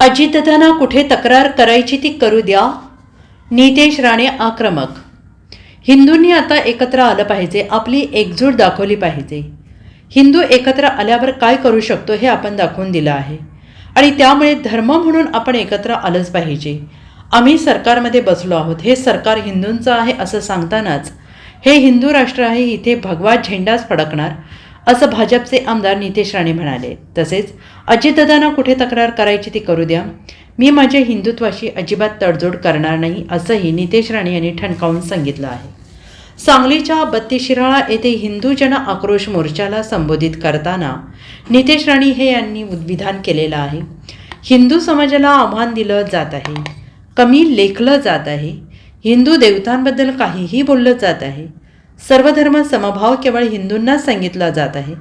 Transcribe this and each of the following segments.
अजितदादांना कुठे तक्रार करायची ती करू द्या. नितेश राणे आक्रमक. हिंदूंनी आता एकत्र आलं पाहिजे आपली एकजूट दाखवली पाहिजे. हिंदू एकत्र आल्यावर काय करू शकतो हे आपण दाखवून दिलं आहे. आणि त्यामुळे धर्म म्हणून आपण एकत्र आलंच पाहिजे. आम्ही सरकारमध्ये बसलो आहोत हे सरकार हिंदूंचं आहे असं सांगतानाच. हे हिंदू राष्ट्र आहे इथे भगवा झेंडाच फडकणार. असं भाजपचे आमदार नितेश राणे म्हणाले. तसेच अजितदादांना कुठे तक्रार करायची ती करू द्या. मी माझ्या हिंदुत्वाशी अजिबात तडजोड करणार नाही असंही नितेश राणे यांनी ठणकावून सांगितलं आहे. सांगलीच्या बत्तीशिराळा येथे हिंदू जन आक्रोश मोर्चाला संबोधित करताना नितेश राणे हे यांनी विधान केलेलं आहे. हिंदू समाजाला आव्हान दिलं जात आहे. कमी लेखलं जात आहे. हिंदू देवतांबद्दल काहीही बोललं जात आहे. सर्वधर्म समभाव केवळ हिंदूंनाच सांगितला जात आहे.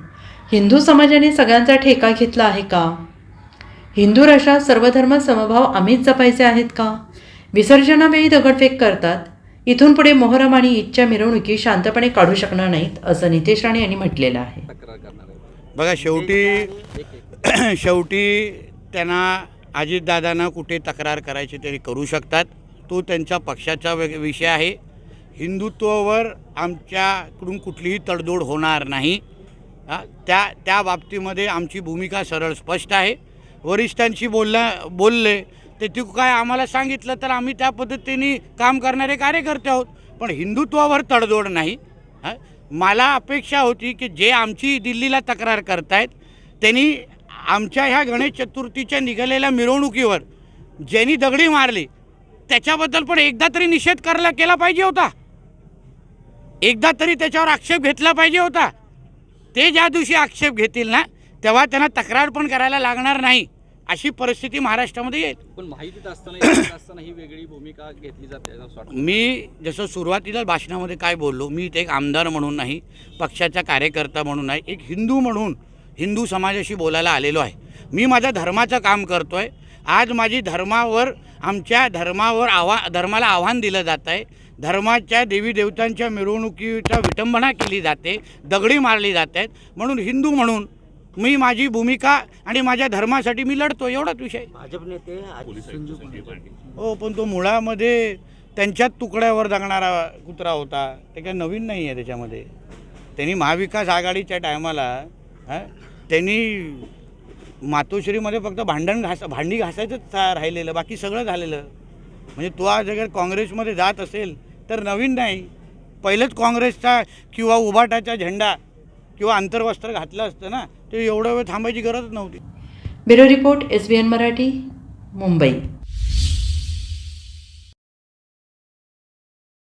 हिंदू समाजाने सगळ्यांचा ठेका घेतला आहे का? हिंदू राष्ट्रात सर्वधर्म समभाव आम्हीच जपायचे आहेत का? विसर्जनावेळी दगडफेक करतात. इथून पुढे मोहरम आणि ईदच्या मिरवणुकी शांतपणे काढू शकणार नाहीत असं नितेश राणे यांनी म्हटलेलं आहे. बघा शेवटी शेवटी त्यांना अजितदादांना कुठे तक्रार करायची तरी करू शकतात. तो त्यांच्या पक्षाचा वेग विषय आहे. हिंदुत्वावर आमच्याकडून कुठलीही तडजोड होणार नाही. त्या त्या बाबतीमध्ये आमची भूमिका सरळ स्पष्ट आहे. वरिष्ठांशी बोलल्या बोलले ते ती काय आम्हाला सांगितलं तर आम्ही त्या पद्धतीने काम करणारे कार्यकर्ते आहोत. पण हिंदुत्वावर तडजोड नाही. मला अपेक्षा होती की जे आमची दिल्लीला तक्रार करतायत त्यांनी आमच्या ह्या गणेश चतुर्थीच्या निघालेल्या मिरवणुकीवर ज्यांनी दगडी मारली त्याच्याबद्दल पण एकदा तरी निषेध करायला केला पाहिजे होता. एकदा तरी त्याच्यावर आक्षेप घेतला पाहिजे होता. ते ज्या दिवशी आक्षेप घेतील ना तेव्हा त्यांना तक्रार पण करायला लागणार नाही अशी परिस्थिती महाराष्ट्रामध्ये येईल. पण माहितीत असताना ही वेगळी भूमिका घेतली जाते मी जसं सुरुवातीला भाषणामध्ये काय बोललो मी इथे एक आमदार म्हणून नाही पक्षाचा कार्यकर्ता म्हणून नाही एक हिंदू म्हणून हिंदू समाजाशी बोलायला आलेलो आहे. मी माझ्या धर्माचं काम करतो आहे आज माझी धर्मावर आमच्या धर्मावर आव्हा धर्माला आव्हान दिलं जात आहे धर्माच्या देवी देवतांच्या मिरवणुकीचा विटंबना केली जाते दगडी मारली जात आहेत म्हणून हिंदू म्हणून मी माझी भूमिका आणि माझ्या धर्मासाठी मी लढतो एवढाच विषय. भाजप नेते हो पण तो मुळामध्ये त्यांच्याच तुकड्यावर जगणारा कुत्रा होता. ते काही नवीन नाही आहे त्याच्यामध्ये. त्यांनी महाविकास आघाडीच्या टायमाला हां त्यांनी मातोश्रीमध्ये फक्त भांडण घास भांडी घासायचंच चा- राहिलेलं बाकी सगळं झालेलं. म्हणजे तो आज अगर काँग्रेसमध्ये जात असेल तर नवीन नाही. पहिलंच काँग्रेसचा किंवा उभाटाचा झेंडा किंवा आंतरवस्त्र घातलं असतं ना ते एवढं वेळ थांबायची गरज नव्हती. Bureau report S B N Marathi Mumbai.